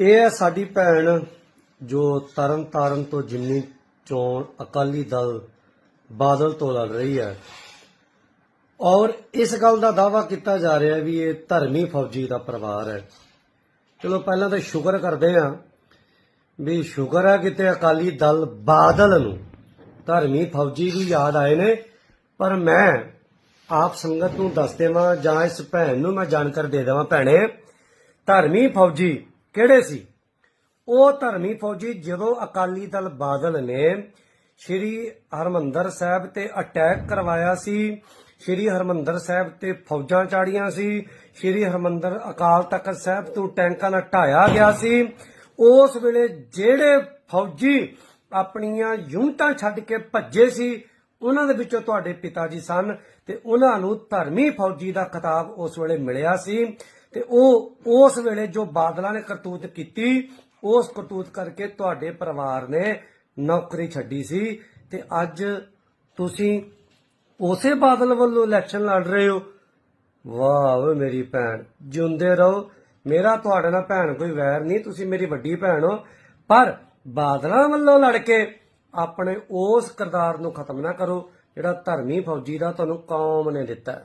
ਇਹ ਹੈ ਸਾਡੀ ਭੈਣ ਜੋ ਤਰਨ ਤਾਰਨ ਤੋਂ ਜਿਮਨੀ ਚੋਣ ਅਕਾਲੀ ਦਲ ਬਾਦਲ ਤੋਂ ਲੜ ਰਹੀ ਹੈ। ਔਰ ਇਸ ਗੱਲ ਦਾ ਦਾਵਾ ਕੀਤਾ ਜਾ ਰਿਹਾ ਵੀ ਇਹ ਧਰਮੀ ਫੌਜੀ ਦਾ ਪਰਿਵਾਰ ਹੈ। ਚਲੋ ਪਹਿਲਾਂ ਤਾਂ ਸ਼ੁਕਰ ਕਰਦੇ ਹਾਂ ਵੀ ਸ਼ੁਕਰ ਹੈ ਕਿਤੇ ਅਕਾਲੀ ਦਲ ਬਾਦਲ ਨੂੰ ਧਰਮੀ ਫੌਜੀ ਵੀ ਯਾਦ ਆਏ ਨੇ, ਪਰ ਮੈਂ ਆਪ ਸੰਗਤ ਨੂੰ ਦੱਸ ਦੇਵਾਂ ਜਾਂ ਇਸ ਭੈਣ ਨੂੰ ਮੈਂ ਜਾਣਕਾਰੀ ਦੇ ਦੇਵਾਂ, ਭੈਣੇ, ਧਰਮੀ ਫੌਜੀ ਕਿਹੜੇ ਸੀ? ਉਹ ਧਰਮੀ ਫੌਜੀ ਜਦੋਂ ਅਕਾਲੀ ਦਲ ਬਾਦਲ ਨੇ ਸ਼੍ਰੀ ਹਰਮੰਦਰ ਸਾਹਿਬ ਤੇ ਅਟੈਕ ਕਰਵਾਇਆ ਸੀ, ਸ਼੍ਰੀ ਹਰਮੰਦਰ ਸਾਹਿਬ ਤੇ ਫੌਜਾਂ ਚਾੜੀਆਂ ਸੀ, ਸ਼੍ਰੀ ਹਰਮੰਦਰ ਅਕਾਲ ਤਖਤ ਸਾਹਿਬ ਤੋਂ ਟੈਂਕਾਂ ਨਾਲ ਢਾਇਆ ਗਿਆ ਸੀ, ਉਸ ਵੇਲੇ ਜਿਹੜੇ ਫੌਜੀ ਆਪਣੀਆਂ ਯੂਨਿਟਾਂ ਛੱਡ ਕੇ ਭੱਜੇ ਸੀ, ਉਹਨਾਂ ਦੇ ਵਿੱਚੋਂ ਤੁਹਾਡੇ ਪਿਤਾ ਜੀ ਸਨ ਤੇ ਉਹਨਾਂ ਨੂੰ ਧਰਮੀ ਫੌਜੀ ਦਾ ਖਿਤਾਬ ਉਸ ਵੇਲੇ ਮਿਲਿਆ ਸੀ। ਤੇ ਉਹ, ਉਸ ਵੇਲੇ ਜੋ ਬਾਦਲਾਂ ਨੇ ਕਰਤੂਤ ਕੀਤੀ, ਉਸ ਕਰਤੂਤ ਕਰਕੇ ਤੁਹਾਡੇ ਪਰਿਵਾਰ ਨੇ ਨੌਕਰੀ ਛੱਡੀ ਸੀ ਤੇ ਅੱਜ ਤੁਸੀਂ ਉਸੇ ਬਾਦਲ ਵੱਲੋਂ ਇਲੈਕਸ਼ਨ ਲੜ ਰਹੇ ਹੋ। ਵਾਹ ਓਏ ਮੇਰੀ ਭੈਣ, ਜਿਉਂਦੇ ਰਹੋ। ਮੇਰਾ ਤੁਹਾਡੇ ਨਾਲ ਭੈਣ ਕੋਈ ਵੈਰ ਨਹੀਂ, ਤੁਸੀਂ ਮੇਰੀ ਵੱਡੀ ਭੈਣ ਹੋ। ਪਰ ਬਾਦਲਾਂ ਵੱਲੋਂ ਲੜ ਕੇ ਆਪਣੇ ਉਸ ਕਿਰਦਾਰ ਨੂੰ ਖਤਮ ਨਾ ਕਰੋ, ਜਿਹੜਾ ਧਰਮੀ ਫੌਜੀ ਦਾ ਤੁਹਾਨੂੰ ਕੌਮ ਨੇ ਦਿੱਤਾ